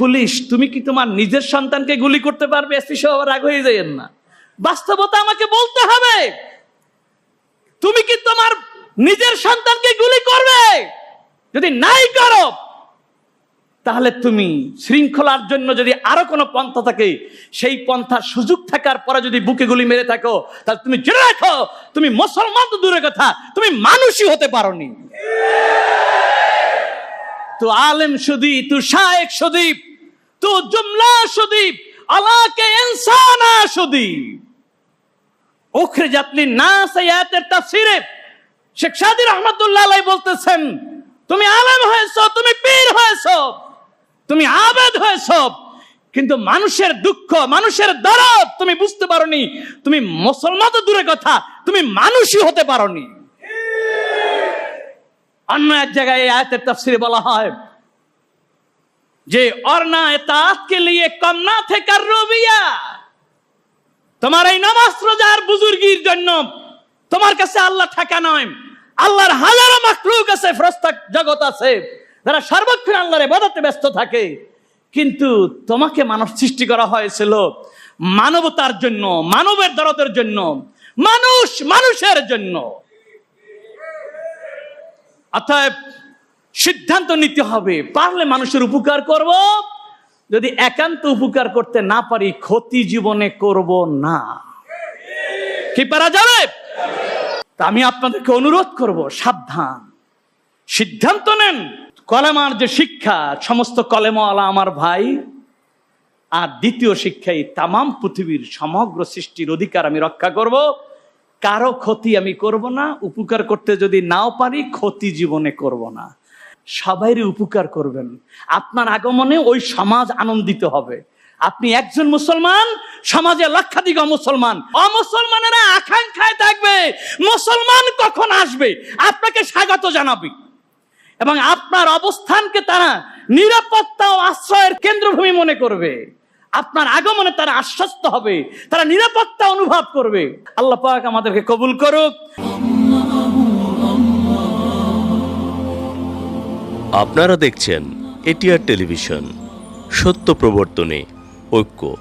Police, তুমি কি তোমার নিজের সন্তানকে গুলি করতে পারবে? এসপি সহ রাগ হয়ে যাইয়েন না। বাস্তবতা আমাকে বলতে হবে। তুমি কি তোমার নিজের সন্তানকে গুলি করবে? যদি নাই করো, তাহলে তুমি শৃঙ্খলার জন্য যদি আরও কোনো পন্থা থাকে, সেই পন্থার সুযোগ থাকার পরে যদি বুকে গুলি মেরে থাকো, তাহলে তুমি জেনে রাখো, তুমি মুসলমান তো দূরের কথা, তুমি মানুষই হতে পারোনি। তো আলেম সুদী, তু শায়েক সুদীপ তু জুমলা সুদীপ আলাকে ইনসানা সুদীপ তাফসিরে শেখ সাদি রহমতুল্লাহ বলতেছেন, তুমি আলেম হয়েছো, তুমি পীর হয়েছো, তুমি আবেদ হয়েছো, কিন্তু মানুষের দুঃখ, মানুষের দরদ তুমি বুঝতে পারোনি, তুমি মুসলমান দূরে কথা, তুমি মানুষই হতে পারোনি। অন্য এক জায়গায় এই আয়াতের তাফসিরে বলা হয় যে অর্না এতাত লিয়ে কম না থেকে রবিয়া। তোমার এই নামাজ রোজার বুজুর্গির জন্য তোমার কাছে আল্লাহ ঠাকা নয়, আল্লাহর হাজারো মাকলুক আছে, ফ্রস্তা জগৎ আছে, যারা সর্বক্ষণ আল্লাহরে বদাতে ব্যস্ত থাকে। কিন্তু তোমাকে মানব সৃষ্টি করা হয়েছিল মানবতার জন্য, মানবের দরদের জন্য, মানুষ মানুষের জন্য। অতএব সিদ্ধান্ত নিতে হবে, পারলে মানুষের উপকার করব, যদি একান্ত উপকার করতে না পারি, ক্ষতি জীবনে করব না। কি পারা যাবে? আমি আপনাদেরকে অনুরোধ করব, সাবধান। সিদ্ধান্ত নেন, কলেমার যে শিক্ষা, সমস্ত কলেমাওয়ালা আমার ভাই, আর দ্বিতীয় শিক্ষাই তামাম পৃথিবীর সমগ্র সৃষ্টির অধিকার আমি রক্ষা করব। কারও ক্ষতি আমি করব না, উপকার করতে যদি নাও পারি, ক্ষতি জীবনে করব না। সবাইরই উপকার করবেন। আপনার আগমনে ওই সমাজ আনন্দিত হবে। আপনি একজন মুসলমান, সমাজে লক্ষাধিক মুসলমান অমুসলমানেরা আকাঙ্ক্ষায় থাকবে, মুসলমান কখন আসবে? আপনাকে স্বাগত জানাবে। এবং আপনার অবস্থানকে তারা নিরাপত্তা ও আশ্রয়ের কেন্দ্রভূমি মনে করবে। আপনার আগমনে তারা আশ্বস্ত হবে, তারা নিরাপত্তা অনুভব করবে। আল্লাহ পাক আমাদেরকে কবুল করুক। আপনারা দেখছেন এটিআর টেলিভিশন, সত্য প্রবর্তনে ঐক্য।